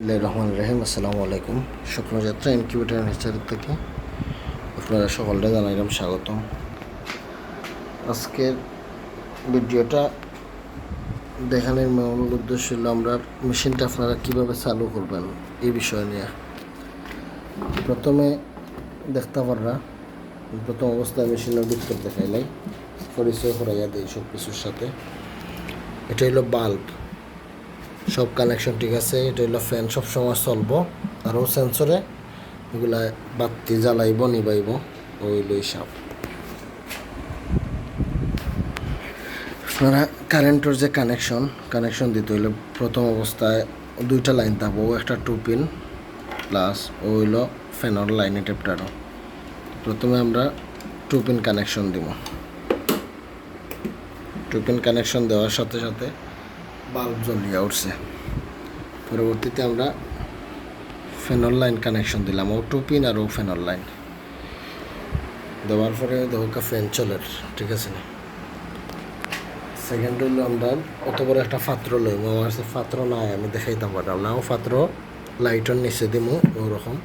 রহমান রহিম। আসসালামু আলাইকুম। স্বপ্নযাত্রা ইনকিউবেটার নেচার থেকে আপনারা সকলকে জানাইলাম স্বাগতম। আজকের ভিডিওটা দেখানোর মূল উদ্দেশ্য হলো আমরা মেশিনটা আপনারা কীভাবে চালু করবেন এই বিষয় নিয়ে। প্রথমে দেখতে পাররা প্রথম অবস্থায় মেশিনের ভিতর দেখাইলাই। পরিচয় করাইয়া দিই সব কিছুর সাথে। এটা হলো বাল্ব। সব কানেকশন ঠিক আছে, এটা হলো ফ্যান সবসময় চলবো। আরও সেন্সরে এগুলা বাতি জ্বালাইব, নিবাইব ওইল হিসাব আপনারা কারেন্টের যে কানেকশন কানেকশন দিতে হইলে প্রথম অবস্থায় দুইটা লাইন থাকব একটা টু পিন প্লাস ও হইল ফ্যানের লাইনে টেপটারও প্রথমে আমরা টু পিন কানেকশন দিব। টু পিন কানেকশন দেওয়ার সাথে সাথে বাল্ব জ্বলিয়া উঠছে। পরবর্তীতে আমরা ফ্যানর লাইন কানেকশন দিলাম ও টু পিন আর ও ফ্যানর লাইন দেওয়ার পরে দেখা ফ্যান চলে ঠিক আছে না? সেকেন্ড হইল আমরা অত বড় একটা পাত্র লইম, আমার কাছে পাত্র নাই, আমি দেখাইতাম পারলাম না ও পাত্র লাইটর নিচে দিমু, ওরকম।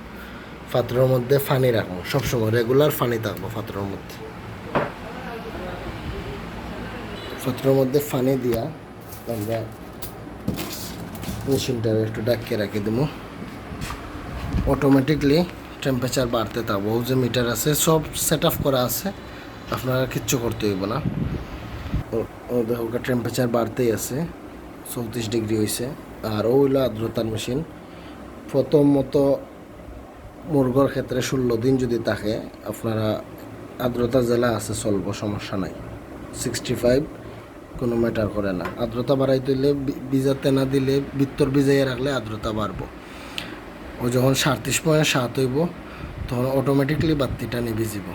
পাত্রের মধ্যে ফানি রাখব, সবসময় রেগুলার ফানি থাকব পাত্রের মধ্যে। পাত্রের মধ্যে ফানি দিয়া আমরা মেশিনটা একটু ডাকিয়ে রাখি দেব অটোমেটিকলি টেম্পারেচার বাড়তে থাকব। যে মিটার আছে, সব সেট আপ করা আছে। আপনারা কিচ্ছু করতে হইব না। দেখো টেম্পারেচার বাড়তেই আছে। চৌত্রিশ ডিগ্রি হয়েছে আর ও হইল আর্দ্রতার মেশিন প্রথমত মুরগর ক্ষেত্রে ষোলো দিন যদি থাকে, আপনারা আর্দ্রতা জেলা আছে, চলবো, সমস্যা নাই। সিক্সটি ফাইভ কোনো ম্যাটার করে না। আর্দ্রতা বাড়াই দিলে বীজাতে না দিলে বিত্তর ভিজাইয়ে রাখলে আর্দ্রতা বাড়বো। ও যখন সাতত্রিশ পয়েন্ট সাত হইব, তখন অটোমেটিকলি বাতিটা নিভে যাব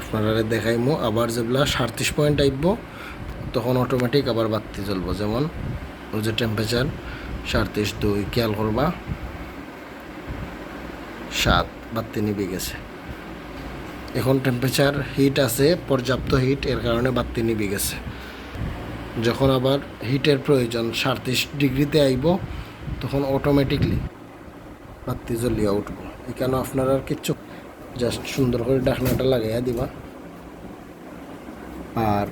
আপনারা দেখাইমো, আবার যেগুলা সাতত্রিশ পয়েন্ট আইব, তখন অটোমেটিক আবার বাতি জ্বলবো। যেমন ওই যে টেম্পারেচার সাতত্রিশ দুই, খেয়াল করবা, সাত বাতি নিভে গেছে। এখন টেম্পারেচার হিট আছে, পর্যাপ্ত হিট এর কারণে বাতি নিভে গেছে। যখন আবার হিটের প্রয়োজন সাতত্রিশ ডিগ্রিতে আইব, তখন অটোমেটিকলি বাতি জ্বলিয়া উঠবো। এখানে আপনারা আর কিচ্ছু জাস্ট সুন্দর করে ডাকনাটা লাগাইয়া দিবা। আর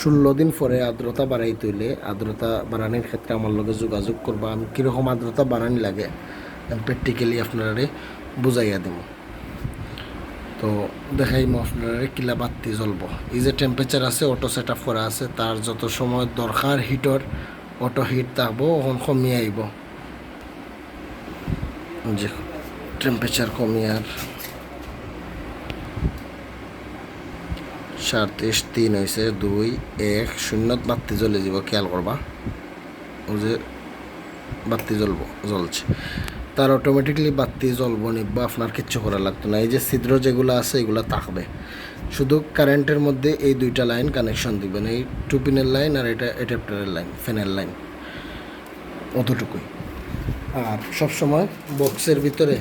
ষোলো দিন পরে আর্দ্রতা বাড়াই তুইলে আর্দ্রতা বাড়ানোর ক্ষেত্রে আমার লগে যোগাযোগ করবা। আমি কীরকম আর্দ্রতা বাড়ানি লাগে প্র্যাকটিক্যালি আপনারা বুঝাইয়া দিব। তো দেখাইমো আপনারা কিলা বাতি জ্বলব। এই যে টেম্পারেচার আছে অটো সেট আপ করা আছে, তার যত সময় দরকার হিটর অটো হিট থাকব, ওখান কমিয়ে আইব। যে টেম্পারেচার কমিয়ে আর সাতত্রিশ তিন হয়েছে দুই, এক, শূন্য বাতি জ্বলে যাব খেয়াল করবা। ও যে বাতি জ্বলব, জ্বলছে। তার অটোমেটিকলি বাতি জ্বলবো নিবা আপনার কিচ্ছু করা লাগতো না। এই যে ছিদ্র যেগুলো আছে, এগুলো থাকবে। শুধু কারেন্টের মধ্যে এই দুইটা লাইন কানেকশন দিবেন। এই টুপিনের লাইন আর এটা এডাপ্টারের লাইন ফ্যানের লাইন অতটুকুই। আর সবসময় বক্সের ভিতরে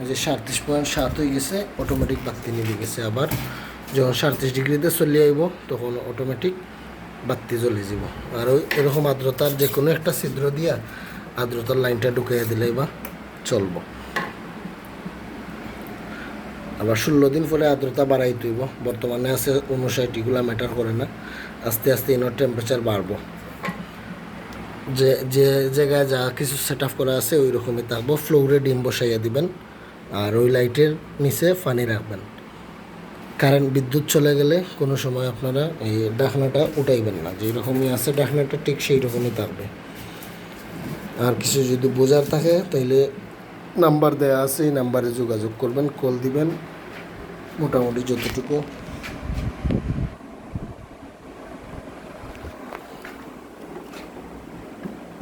ওই যে সাতত্রিশ পয়েন্ট সাত হয়ে গেছে অটোমেটিক বাতি নিভে গেছে আবার। যখন সাতত্রিশ ডিগ্রিতে চলে আইব, তখন অটোমেটিক বাতি জ্বলে যাব আর ওই এরকম আর্দ্রতার যে কোনো একটা ছিদ্র দিয়া আর্দ্রতার লাইনটা ঢুকিয়ে দিলেই বা চলবো। আবার ষোলো দিন পরে আর্দ্রতা বাড়াই তুইব। বর্তমানে আছে উনষাট এগুলা ম্যাটার করে না। আস্তে আস্তে ইনোর টেম্পারেচার বাড়বো। যে যে জায়গায় যা কিছু সেট আপ করা আছে ওই রকমই থাকব ফ্লোরে ডিম বসাইয়া দিবেন। আর ওই লাইটের নিচে পানি রাখবেন। কারেন্ট বিদ্যুৎ চলে গেলে কোনো সময় আপনারা এই ডাকনাটা উঠাইবেন না। যেই রকমই আছে ডাকনাটা ঠিক সেই রকমই থাকবে। আর কিছু যদি বোঝার থাকে, তাইলে নাম্বার দেওয়া আছে, এই নাম্বারে যোগাযোগ করবেন, কল দিবেন, মোটামুটি যতটুকু।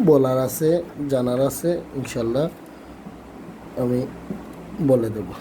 বলার আছে, জানার আছে, ইনশাল্লাহ আমি বলে দেবো।